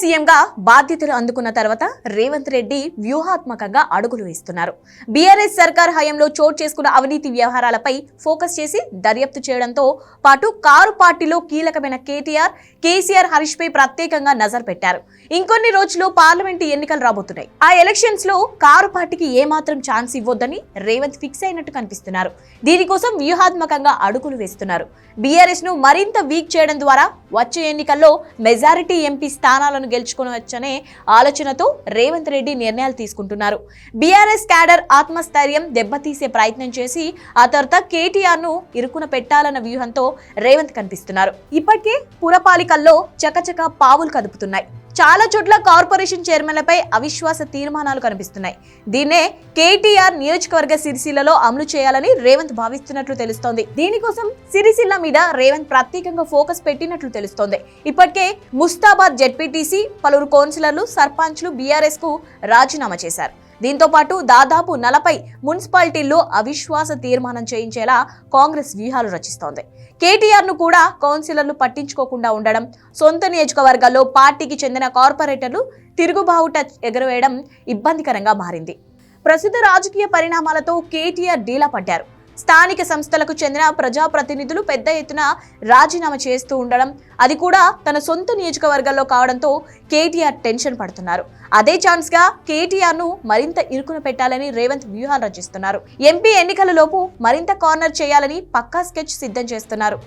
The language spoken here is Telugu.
సీఎంగా బాధ్యతలు అందుకున్న తర్వాత రేవంత్ రెడ్డి వ్యూహాత్మకంగా అడుగులు వేస్తున్నారు. బీఆర్ఎస్ సర్కార్ హయాంలో చోటు చేసుకున్న అవినీతి వ్యవహారాలపై ఫోకస్ చేసి దర్యాప్తు చేయడంతో పాటు కారు పార్టీలో కీలకమైన కేటీఆర్ కేసీఆర్ హరీష్ పై ప్రత్యేకంగా నజర్ పెట్టారు. ఇంకొన్ని రోజుల్లో పార్లమెంటు ఎన్నికలు రాబోతున్నాయి. ఆ ఎలక్షన్స్లో కారు పార్టీకి ఏమాత్రం ఛాన్స్ ఇవ్వొద్దని రేవంత్ ఫిక్స్ అయినట్టు కనిపిస్తున్నారు. దీనికోసం వ్యూహాత్మకంగా అడుగులు వేస్తున్నారు. బీఆర్ఎస్ను మరింత వీక్ చేయడం ద్వారా వచ్చే ఎన్నికల్లో మెజారిటీ ఎంపీ స్థానాలను గెలుచుకోవచ్చనే ఆలోచనతో రేవంత్ రెడ్డి నిర్ణయాలు తీసుకుంటున్నారు. బీఆర్ఎస్ క్యాడర్ ఆత్మస్థైర్యం దెబ్బతీసే ప్రయత్నం చేసి ఆ తర్వాత కేటీఆర్ను ఇరుకున పెట్టాలన్న వ్యూహంతో రేవంత్ కనిపిస్తున్నారు. ఇప్పటికే పురపాలికల్లో చకచక పావులు కదుపుతున్నాయి. చాలా చోట్ల కార్పొరేషన్ చైర్మన్లపై అవిశ్వాస తీర్మానాలు కనిపిస్తున్నాయి. దీన్నే కేటీఆర్ నియోజకవర్గ సిరిసిల్లలో అమలు చేయాలని రేవంత్ భావిస్తున్నట్లు తెలుస్తోంది. దీనికోసం సిరిసిల్ల మీద రేవంత్ ప్రత్యేకంగా ఫోకస్ పెట్టినట్లు తెలుస్తోంది. ఇప్పటికే ముస్తాబాద్ జెడ్పీటీసీ పలువురు కౌన్సిలర్లు సర్పంచ్లు బీఆర్ఎస్కు రాజీనామా చేశారు. దీంతో పాటు దాదాపు నలభై మున్సిపాలిటీల్లో అవిశ్వాస తీర్మానం చేయించేలా కాంగ్రెస్ వ్యూహాలు రచిస్తోంది. కేటీఆర్ను కూడా కౌన్సిలర్లు పట్టించుకోకుండా ఉండడం సొంత నియోజకవర్గాల్లో పార్టీకి చెందిన కార్పొరేటర్లు తిరుగుబావుట ఎగరవేయడం ఇబ్బందికరంగా మారింది. ప్రస్తుత రాజకీయ పరిణామాలతో కేటీఆర్ డీలా పడ్డారు. స్థానిక సంస్థలకు చెందిన ప్రజాప్రతినిధులు పెద్ద ఎత్తున రాజీనామా చేస్తూ ఉండడం అది కూడా తన సొంత నియోజకవర్గాల్లో కావడంతో కేటీఆర్ టెన్షన్ పడుతున్నారు. అదే ఛాన్స్గా కేటీఆర్ను మరింత ఇరుకున పెట్టాలని రేవంత్ వ్యూహాలు రచిస్తున్నారు. ఎంపీ ఎన్నికల లోపు మరింత కార్నర్ చేయాలని పక్కా స్కెచ్ సిద్ధం చేస్తున్నారు.